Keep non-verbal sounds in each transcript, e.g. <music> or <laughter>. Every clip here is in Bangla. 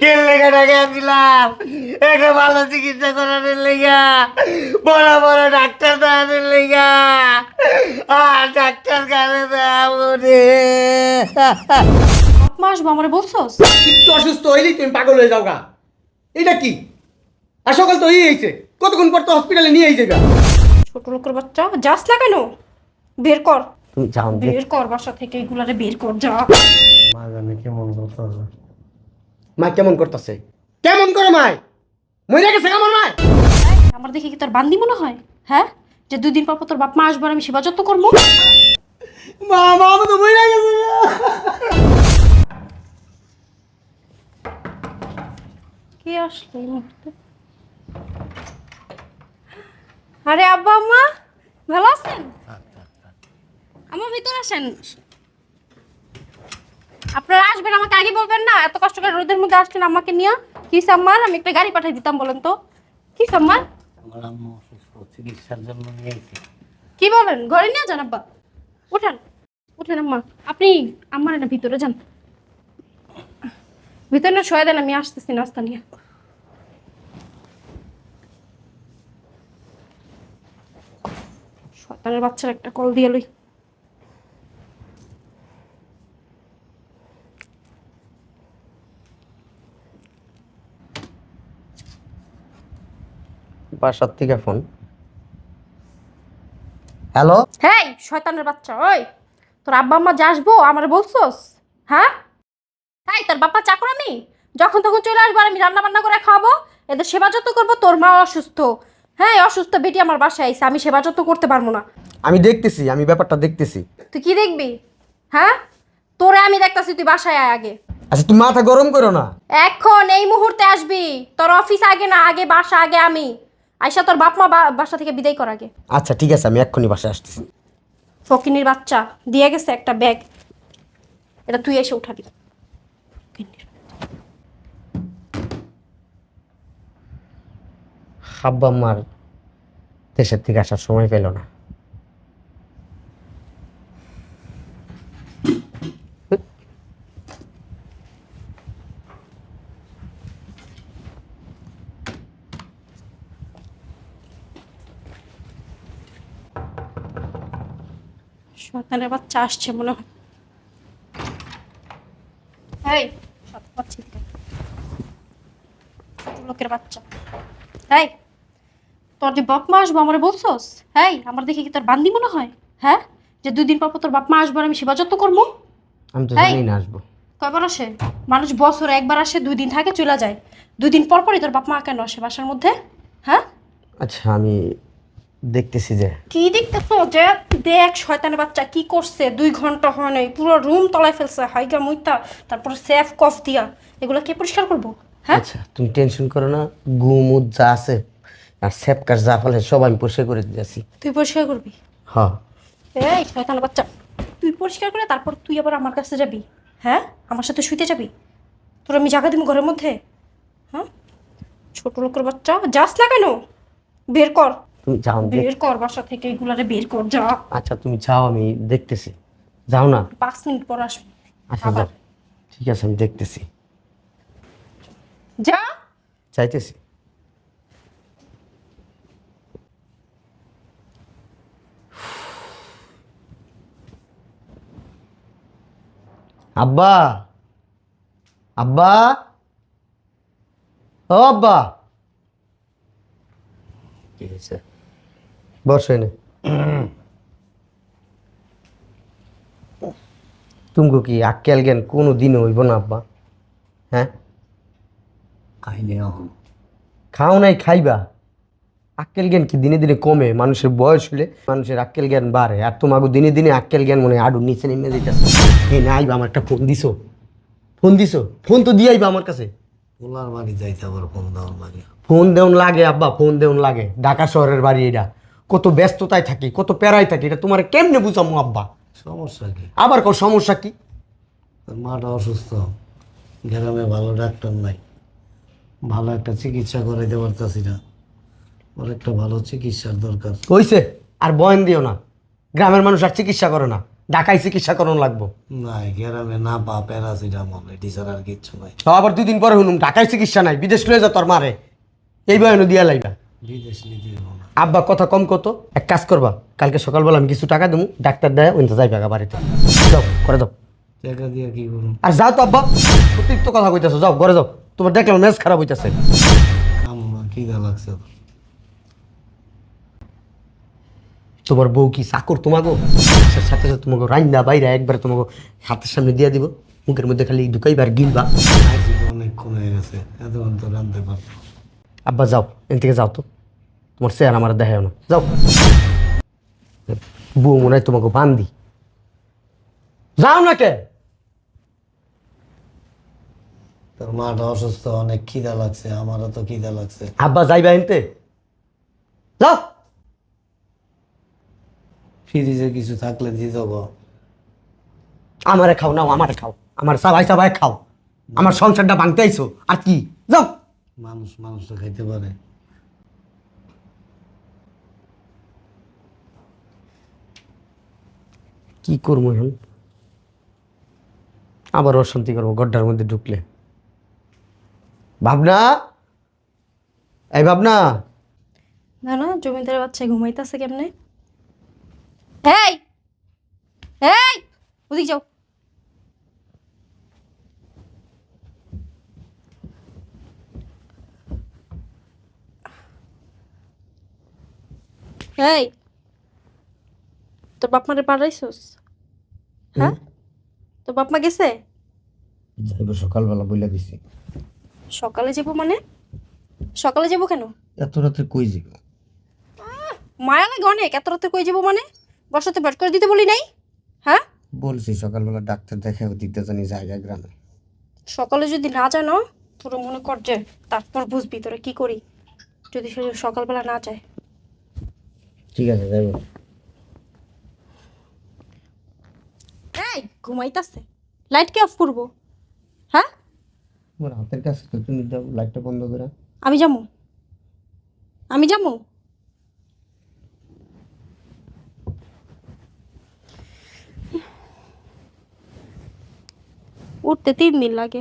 কে লেগে টাকা আনছিলাম। একটা ভালো চিকিৎসা করানোর লেগা বড় বড় ডাক্তার দেওয়ানোর লেগা। আর ডাক্তার কানে দেওয়া রে। বাপ মা আসব আমারে বলছোস? একটু অসুস্থ হইলেই তুমি পাগল হয়ে যাও গা এটা কি? আর সকাল তো হয়ে গেছে। কতক্ষণ পর তো হসপিটালে নিয়ে যাবে ছোট লোকের বাচ্চা যাস না কেন? বের কর। তুমি যাও বের কর বাসা থেকে এগুলারে বের কর যা। মা জানে কেমন মা কেমন করতেছে? কেমন করে মাই? মরে গেছে কেমন মাই? আমার দেখে কি তোর বান্দি মনে হয়? হ্যাঁ? যে দুই দিন পর পর তোর বাপ মা আসবে আর আমি সেবা যত্ন করব? মা মা তো মরে গেছে। কে আসলো এই মুহূর্তে? আরে আব্বা আম্মা ভালো আছেন? আমার ভিতরে আসেন। আপনারা আসবেন আমাকে আগে বলবেন না? এত কষ্ট করে রোদের মধ্যে আসছেন আমাকে নিয়ে? কি সম্মান আমি একটা গাড়ি পাঠিয়ে দিতাম বলেন তো। কি সম্মান আমার আম্মা অসুস্থ চিকিৎসার জন্য নিয়ে কি বলেন? ঘরে নিয়ে যান আব্বা। উঠেন। উঠেন আম্মা। আপনি আমার না ভিতরে যান। ভিতরে না শোয়া দেন আমি আসতেছি নাস্তা নিয়ে। শয়তানের বাচ্চার একটা কল দিয়ে লই। বাসার থেকে ফোন। হ্যালো? হেই শয়তানের বাচ্চা ওই। তোর আব্বা আম্মা যে আসব আমার বলছোস? হ্যাঁ? তাই তোর বাপ্পা চাকর আমি যখন তখন চলে আসব আর আমি রান্না বান্না করে খাওয়াবো এদের সেবা যত্ন করব তোর মা অসুস্থ। হ্যাঁ অসুস্থ বেটি আমার বাসায় আইসে আমি সেবা যত্ন করতে পারব না। আমি দেখতেছি আমি ব্যাপারটা দেখতেছি। তুই কি দেখবি? হ্যাঁ? তোরে আমি দেখতাছি তুই বাসায় আয় আগে। আচ্ছা তুমি মাথা গরম করো না। এখন এই মুহূর্তে আসবি তোর অফিস আগে না আগে বাসা আগে আমি। আইসা তোর বাপ মা বাসা থেকে বিদায় কর আগে। আচ্ছা ঠিক আছে আমি এক্ষুনি বাসায় আসতেছি। ফকিনির বাচ্চা দিয়ে গেছে একটা ব্যাগ। এটা তুই এসে উঠাবি। হাব্বা মার দেশের থেকে আসার সময় পেল না। শয়তানের বাচ্চা আসছে মনে হয়। এই শয়তান বাচ্চা এদিকে আয়। ছোট লোকের বাচ্চা। এই তোর যে বাপ মা আসব আমার বলছোস? এই আমার দেখে কি তোর বান্দি মনে হয়? হ্যাঁ? যে দুই দিন পর পর তোর বাপ মা আসব আমি সেবা যত্ন করব? আমি তো জানি না আসব। কয়বার আসে? মানুষ বছরে একবার আসে দুই দিন থাকে চলে যায়। দুই দিন পর পরই তোর বাপ মা কেন আসে বাসার মধ্যে? হ্যাঁ? আচ্ছা আমি দেখতেছি যে। কি দেখতেছো যে দেখ শয়তানের বাচ্চা কি করছে? দুই ঘণ্টা হয় নাই পুরো রুম তলায় ফেলছে হাইগা মুইতা তারপরে সেফ কফ দিয়া। এগুলো কে পরিষ্কার করব? হ্যাঁ? আচ্ছা তুমি টেনশন করো না গুমুদ যা আছে আর সেপকার যা ফলে সব আমি পরিষ্কার করে দিয়েছি তুই পরিষ্কার করবি? হ্যাঁ এই শয়তানের বাচ্চা তুই পরিষ্কার করে তারপর তুই আবার আমার কাছে যাবি হ্যাঁ? আমার সাথে শুইতে যাবি? তোর আমি জায়গা দিব ঘরের মধ্যে? হ্যাঁ? ছোট লোকের বাচ্চা যাস না কেন বের কর। তুমি যাও বের কর বাসা থেকে এগুলারে বের কর যা আচ্ছা তুমি যাও আমি দেখতেছি। যাও না? পাঁচ মিনিট পর আসবি। আচ্ছা যাও। ঠিক আছে আমি দেখতেছি। যা। চাইতেছি আব্বা! আব্বা! ও আব্বা! ঠিক হয়েছে? বসো এনে তুমি কি আক্কেল জ্ঞান কোনো দিন হইব না আব্বা? হ্যাঁ? খাও নাই খাইবা? আক্কেল জ্ঞান কি দিনে দিনে কমে? মানুষের বয়স হলে মানুষের আক্কেল জ্ঞান বাড়ে। আর তোমাকে দিনে দিনে আক্কেল জ্ঞান মনে আডু নিচে নেমে যেতেছে এই না আইবা আমার একটা ফোন দিছো। ফোন দিছো? ফোন তো দিয়ে আইবা আমার কাছে। পোলার বাড়ি যাইতে আবার ফোন দেওয়ার লাগে। ফোন দেউন লাগে আব্বা ফোন দেউন লাগে। ঢাকা শহরের বাড়ি এটা কত ব্যস্ততায় থাকি কত প্যারায় থাকি এটা তোমার কেমনে বুঝামো আব্বা? সমস্যা কি? আবার কো সমস্যা কি? তোর মাটা অসুস্থ গ্রামে ভালো ডাক্তার নাই ভালো একটা চিকিৎসা করাইতে পারতাছি না। ওর একটা ভালো চিকিৎসার দরকার। কইছে? আর বয়ন দিও না। গ্রামের মানুষ আর চিকিৎসা করে না। ঢাকায় চিকিৎসা করণ লাগবো। নাই গ্রামে না পা প্যারাসিটামল এটি ছাড়া আর কিচ্ছু নাই। তো আবার দুদিন পরে শুনুম ঢাকায় চিকিৎসা নাই বিদেশ লয়ে যা তোর মারে। এই বয়ানো দিয়া লাইবা বিদেশ নিতে না আব্বা কথা কম কত? এক কাজ করবা কালকে সকালবেলা আমি কিছু টাকা দেবো ডাক্তার দেয় ওইটা যাই পাকা বাড়িতে। যাও করে দাও টাকা দিয়ে কি করুন আর যাও তো আব্বা অতিরিক্ত কথা কইতেছো যাও ঘরে যাও। তোমার দেখলাম মেজ খারাপ হইতেছে। আম্মা খিদা লাগছে তোমার বউ কি চাকর তোমাকে সাথে সাথে তোমাকে রান্না বাইরে একবারে তোমাকে হাতের সামনে দিয়ে দিব মুখের মধ্যে খালি ঢুকাইবার গিলবা। অনেকক্ষণ হয়ে গেছে এতক্ষণ তো রাঁধতে পারতো আব্বা যাও এন থেকে যাও তো। তোমার চেয়ার আমার দেখায় না। যাও। বউ মনে হয় তোমাকে বান্দি। যাও না কে? তোর মাটা অসুস্থ অনেক খিদা লাগছে আমারও তো খিদা লাগছে। আব্বা যাইবা এনতে? যাও। ফ্রিজে কিছু থাকলে দিয়ে দেবো। আমারে খাও নাও আমারে খাও। আমার সবাই সবাই খাও। আমার সংসারটা ভাঙতে আইছো। আর কি? যাও। মানুষ মানুষটা খাইতে পারে। কি করব এখন? আবার অশান্তি করব, গড্ডার মধ্যে ঢুকলে। ভাবনা? এই ভাবনা? না না জমিদারের বাচ্চা ঘুমাইতেছে কেমনে? এই! এই! ওদিক যাও। এই! তোর বাপ মারে পাঠাইছস হ্যাঁ? তোর বাপ মা গেছে? যাইব সকালবেলা বইলা দিছি সকালে যাব মানে? সকালে যাব কেন? এত রাতে কই যাব মায়া লাগে অনেক এত রাতে কই যাব মানে? বসাতে বেট করে দিতে বলি নাই? হ্যাঁ? বলছি সকালবেলা ডাক্তার দেখে দিতে জানি জায়গা গ্রামে। সকালে যদি না জানো তোর মনে কর যে তারপর বুঝবি তোরা কি করি। যদি সে সকালবেলা না যায়। ঠিক আছে যাইব। এই ঘুমাইতাছে। লাইট কে অফ করব। হ্যাঁ? তোমার হাতের কাছে তো তুমি যাও লাইটটা বন্ধ করে আমি যাব? আমি যাব? উঠতে তিন দিন লাগে।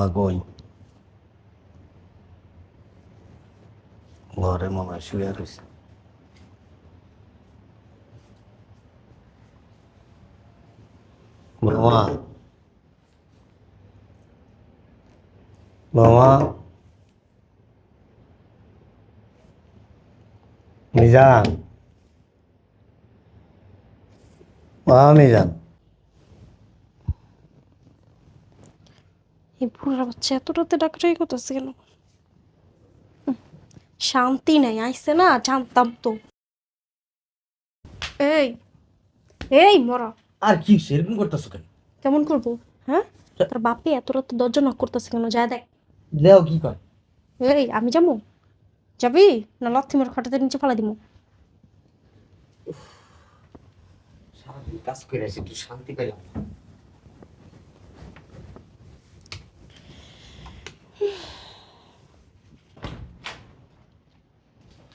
বৌমা কই ঘরে মনে হয় শুয়ে রয়েছে বৌমা বৌমা মিজান মা মিজান এই বুড়ার বাচ্চা এত রাতে ডাক্তারি করতেছে কেন? শান্তি নাই আইসে না জানতাম তো। এই এই মরা। আর কি সেরকম করতেছো কেন? কেমন করব? হ্যাঁ? তোর বাপি এত রাতে দরজা নক করতেছে কেন? যা দেখ। দেও কি কয়? এই আমি যাব? যাবি? না লক্ষ্মীমের খাটাতে নিচে ফেলা দিব সারাদিন কাজ করে একটু শান্তি পেলাম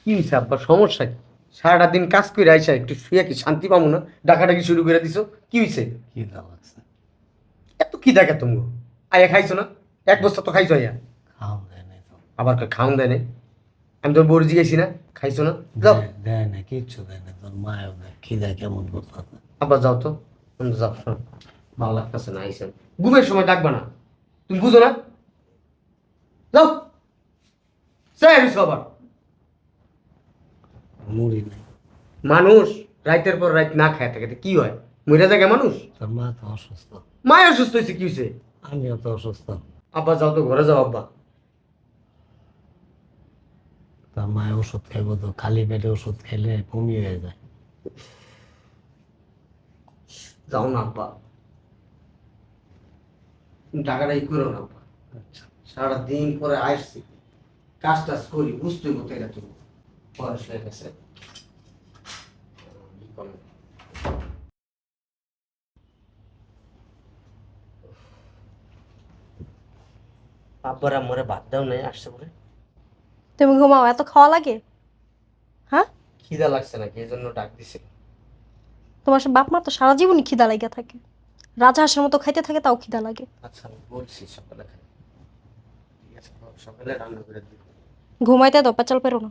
কি হয়েছে আব্বা সমস্যা কি? সারাটা দিন কাজ করে আইসা একটু শুয়ে কি শান্তি পাবো না? ডাকাডাকি শুরু করে দিছো কি হয়েছে খিদা লাগছে এত কি দেখে তুমি আয়া খাইছো না? এক বস্তা তো খাইছো আয়া? খাওয়া দেয় নাই তো। আবার খাওন দেয় নাই? আমি তোর বড় জিজ্ঞাসি না? খাইছো না? যাও। দেয়- না কিচ্ছু দেয় না তোর মায়েও দেয় খিদা কেমন করতে আব্বা যাও তো। যাও ভালো লাগতেছে না আইসেন ঘুমের সময় ডাকবা না। তুমি বুঝো না? যাও। চাই আবার। মুড়ি নেই। মানুষ রাইতের পর রাইত না খায় থাকে কি হয়? মরে থাকে মানুষ? তোর মা তো অসুস্থ। মায় অসুস্থ হয়েছে কি হয়েছে আমিও তো অসুস্থ। আব্বা যাও তো ঘরে যাও আব্বা। তার মায়ের ওষুধ খাইবো তো খালি পেটে ওষুধ খেলে বমি হয়ে যায়। যাও না আব্বা। টাকাটা ই করো না আব্বা। আচ্ছা সারা পরে আসছি। কাজ টাজ করি বুঝতে কোথায় তুমি। বয়স হয়ে বাদ দাও নাই তুমি ঘুমাও এত খাওয়া লাগে? হ্যাঁ? খিদা লাগছে নাকি এই জন্য ডাক দিছে। তোমার সব বাপ মা তো সারা জীবনই খিদা লাগিয়া থাকে। রাজহাঁসের মতো খাইতে থাকে তাও খিদা লাগে। আচ্ছা আমি বলছি সকালে খাই। সকালে রান্না করে দিই। ঘুমাইতে দপা চাল পেরো না।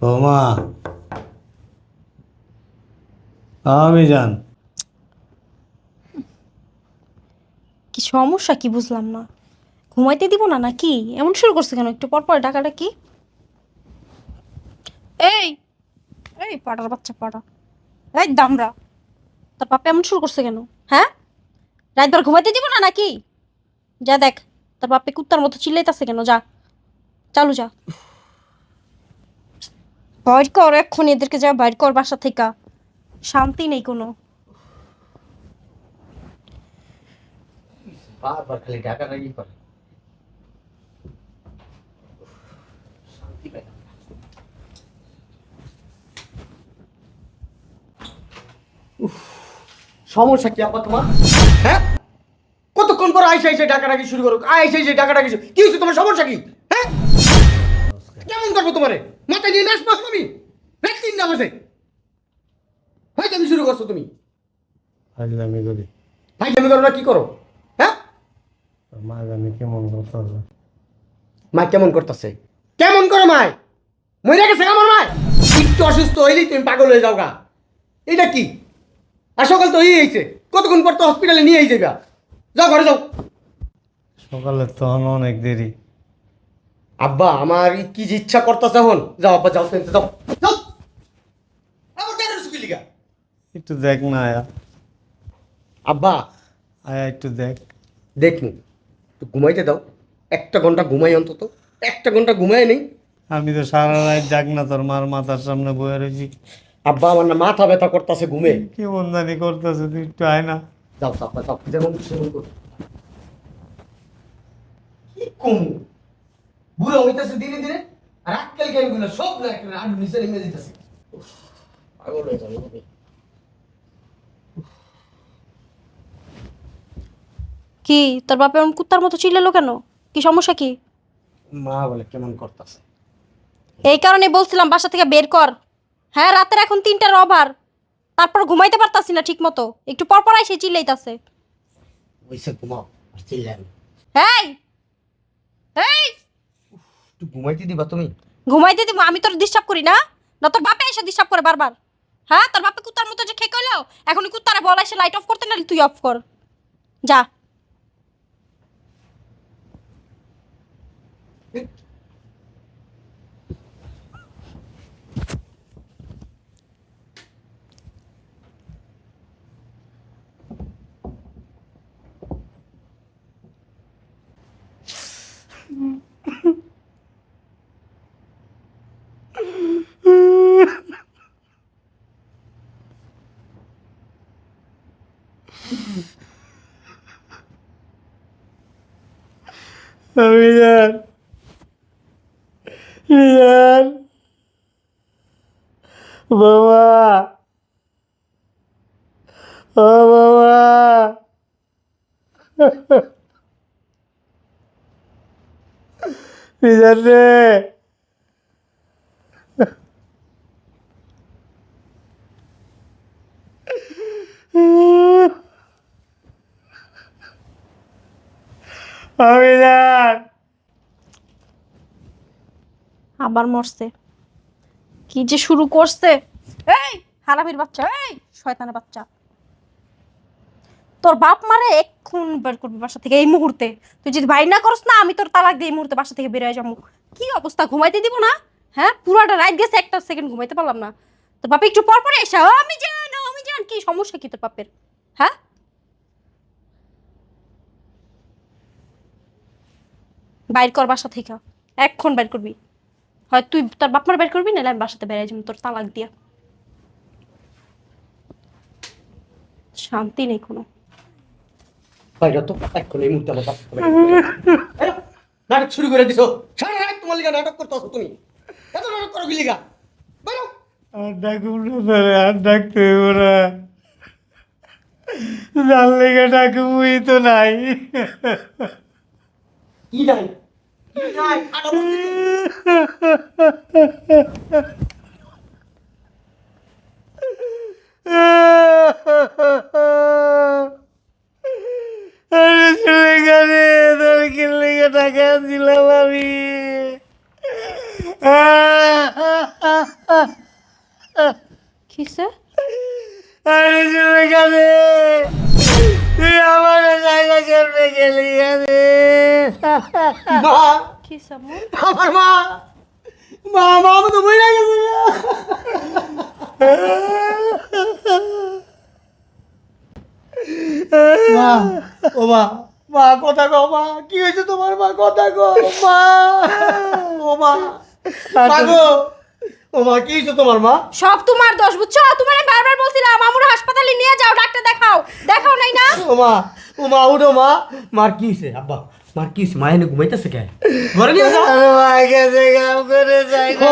বৌমা আমি যান কি সমস্যা কি বুঝলাম না। ঘুমাইতে দিব না নাকি? এমন শুরু করছে কেন? একটু পর পর ডাকাটা কি? এই এই পাড়ার বাচ্চা পাড়া। এই দামরা তোর পাপা এমন শুরু করছে কেন? হ্যাঁ? রাতবার ঘুমাইতে দিব না নাকি? যা দেখ তোর বাপে কুত্তার মতো চিল্লাইতেছে কেন যা। চালু যা। বাইর কর এক্ষুনি এদেরকে যা বাইর কর বাসা থেকে। শান্তি নেই কোনো। বারবার খালি ডাকা ডাকি করে। শান্তি পাই। উফ, সমস্যা কি আপা তোমার? হ্যাঁ? কতক্ষণ পর আইসা আইসা ডাকাডাকি শুরু করো আইসা আইসা ডাকাডাকি কি হচ্ছে তোমার সমস্যা কি? হ্যাঁ? কেমন করব তোমারে? মাথায় নিয়ে নাচ পাস তুমি? ভ্যাকসিন না বসে ভাই তুমি শুরু করছ তুমি। ফাজলামি করি। ভাই তুমি করো না কি করো? হ্যাঁ? মা জানি কেমন করতে হবে মা কেমন করতেছে? কেমন করে মায়? মরে গেছে আমার মায়? একটু অসুস্থ হইলেই তুমি পাগল হয়ে যাও গা। এটা কি? আর সকাল তো হয়ে গেছে। কতক্ষণ পর তো হসপিটালে নিয়ে যাবে যাও ঘরে যাও। সকালে তখন অনেক দেরি। আব্বা আমার কি যে ইচ্ছা করতেছে এখন? যাও আব্বা যাও তো, যাও। যাও। আবার কেন রসুকি লিগা একটু দেখ না আয়া। আব্বা। আয়া একটু দেখ। দেখনি একটু ঘুমাইতে দাও। একটা ঘণ্টা ঘুমাই অন্তত। একটা ঘণ্টা ঘুমাই নেই। আমি তো সারা রাত জাগ না তোর মার মাথার সামনে বয়ে রয়েছি আব্বা আমার না মাথা ব্যথা করতেছে ঘুমে। কেমন জানি করতেছে তুই একটু আয় না। যাও আব্বা যাও যেমন সেমন করো। কি কম? বুড়ো হইতেছে দিনে দিনে আর আজকাল গেমগুলো সব না একটা আডু নিচে নেমে দিতেছে। পাগল হয়ে যাবে কি তোর বাপে এমন কুত্তার মতো চিল্লালো কেন? কি সমস্যা কি? মা বলে কেমন করতেছে? এই কারণে বলছিলাম বাসা থেকে বের কর। হ্যাঁ রাতের এখন তিনটার ওভার তারপর ঘুমাইতে পারতাছি না ঠিক মতো একটু পর পর সে চিল্লাইতাছে। ওইসে ঘুমাও আর চিল্লাই না। এই এই একটু ঘুমাইতে দিবা তুমি? ঘুমাইতে দিব আমি তোর ডিস্টার্ব করি না? না তোর বাপে এসে ডিস্টার্ব করে বারবার। হ্যাঁ তোর বাপে কুত্তার মতো যে খেয়ে কইলো এখন কুত্তারে বলা এসে লাইট অফ করতে নাহলে তুই অফ কর। যা। যান যান বাবা। ও বাবা। বিজান রে। আমি আবার মরছে। কি যে শুরু করছে? এই, হারামির বাচ্চা, এই, শয়তানের বাচ্চা। তোর বাপ মারে এক্ষুন বের করবি বাসা থেকে এই মুহূর্তে। তুই যদি বাইর না করস না, আমি তোর তালাক দিয়ে এই মুহূর্তে বাসা থেকে বেরোয় যাব। কি অবস্থা, ঘুমাইতে দিব না? হ্যাঁ পুরোটা রাত গেছে, একটা সেকেন্ড ঘুমাইতে পারলাম না। তোর বাপে একটু পর পরে এসে আমি জান আমি জান কি সমস্যা কি তোর বাপের? হ্যাঁ? বাইর কর বাসা থেকে। এক্ষণ বাইর করবি। হয় তুই তোর বাপ মার বের করবি নাহলে আমি বাসাতে বেড়াই যাব তোর তালাক দিয়া। শান্তি নেই কোনো। বাইরে তো এখন এই মুহূর্তে আমার নাটক শুরু করে দিছো। সারা রাত তোমার লিগা নাটক করতে আসো তুমি। এত নাটক করো কি লিগা? বাইরো আর ডাকুন না ধরে আর ডাকতে হইব না। যার লেগে ডাকুই তো নাই। কি নাই কি নাই খাটা বন্ধ আরে ছেলে গানে তোর কি লেগে টাকা দিলাম আমি কিসে আরে ছেলে গানে তুই আমার জায়গা কেমনে গেলি গানে মা কিসে আম্মু আমার মা মা মা আমি তো বই গেছে। মা ও মা মা কথা কও মা কি হয়েছে তোমার মা কথা কও মা ও মা মা গো ও মা কি হয়েছে তোমার মা? সব তোমার দোষ বুঝছ? তোমার আমি বারবার বলছিলাম আমুর হাসপাতালে নিয়ে যাও ডাক্তার দেখাও। দেখাও নাই না? ও মা ও মা উঠো মা। মার কি হয়েছে? আব্বা মার কি মা ঘুমাইতেছে কে ঘরে নিয়ে যাও আরে কাছে কাম করে যাই না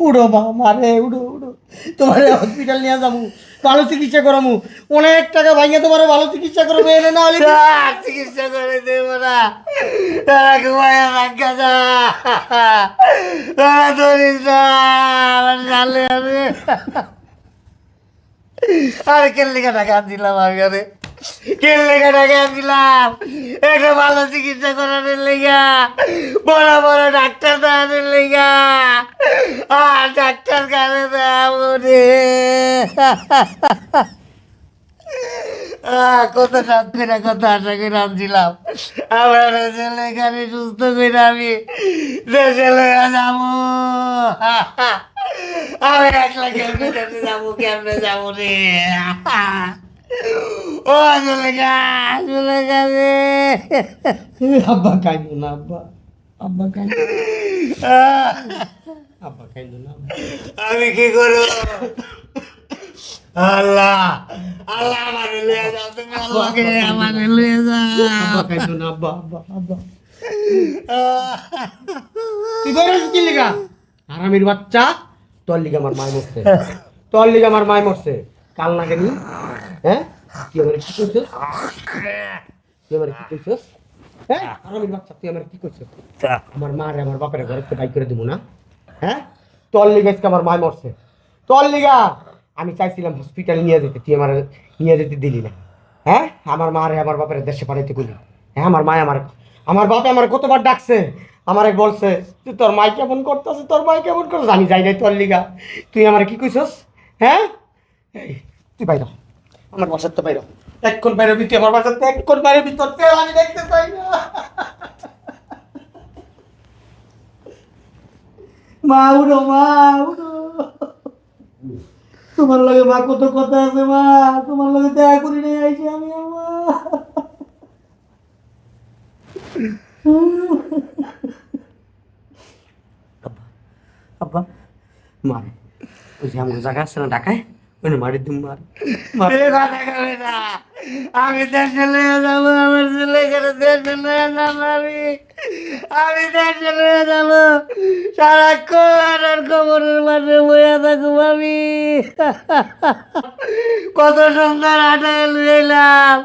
উড়ো মা মারে উড়ো উড়ো তোমার হসপিটাল নিয়ে যাব ভালো চিকিৎসা করামু অনেক টাকা ভাঙিয়ে তোমার ভালো চিকিৎসা করব এনে না হলে চিকিৎসা করে দেব না তারা ঘুমায় রাখা যা তারা ধরিস না আমার জালে আমি আর কেন লেখা টাকা দিলাম আমি আরে লেখা টাকা একটা ভালো চিকিৎসা করানোর লেগা। বড় বড় ডাক্তার দেওয়ানোর লেগা। আর ডাক্তার কানে দেওয়া রে? কত সাত করে কত আশা করে আনছিলাম। আমার ছেলে এখানে সুস্থ করে আমি দেশে যাব। আমি একলা কেমনে যাব কেমনে যাব রে? ও চলে গা চলে আব্বা কাইদো না আব্বা। আব্বা কাইদো <laughs> আব্বা কাইদো না আমি কি করব? আল্লাহ আল্লাহ আমার লয়ে যাও তুমি আল্লাহকে আমার লয়ে যাও। আব্বা না আব্বা আব্বা আব্বা। তুই বেরোস কি লিগা? বাচ্চা তোর লিগা আমার মায় মরছে। তোর লিগা আমার মায় মরছে। কাল না গেলি হ্যাঁ? তুই আমার কি করছিস? তুই আমার কি করছিস? হ্যাঁ? আরামের বাচ্চা তুই আমার কি করছিস? আমার মা রে আমার বাপের ঘরে করে দিব না? হ্যাঁ? তোর লিগা আজকে আমার মরছে। তোর লিগা! আমি চাইছিলাম হসপিটালে নিয়ে যেতে তুই আমার নিয়ে যেতে দিলি না। হ্যাঁ? আমার মা রে আমার বাপের দেশে পাঠাইতে গেলি হ্যাঁ আমার মায় আমার আমার বাপে আমার কতবার ডাকছে? আমারে বলছে তুই তোর মাই কেমন করতেছে তোর মাই কেমন করতেছে? আমি যাই নাই তোর লিগা। তুই আমার কি কইছস? হ্যাঁ? তুই বাইর। আমার বাসার তো বাইর। এক্ষণ বাইরে তুই আমার বাসার তো এক্ষণ বাইরে তোর তেল আমি দেখতে চাই না। মা উড়ো মা উড়ো তোমার লগে মা কত কথা আছে, মা? তোমার লগে করি নাই, আইছি আমি আমার আব্বা মার ওই যে আমার জায়গা আছে না, ঢাকায়? ওই মারি দিম মার মার কথা কবে না। আমি দেশে আমার ছেলে আমি। দেশে সারাক্ষণ কবরের বইয়া থাকুব আমি। কত সুন্দর হাটায় লুইলাম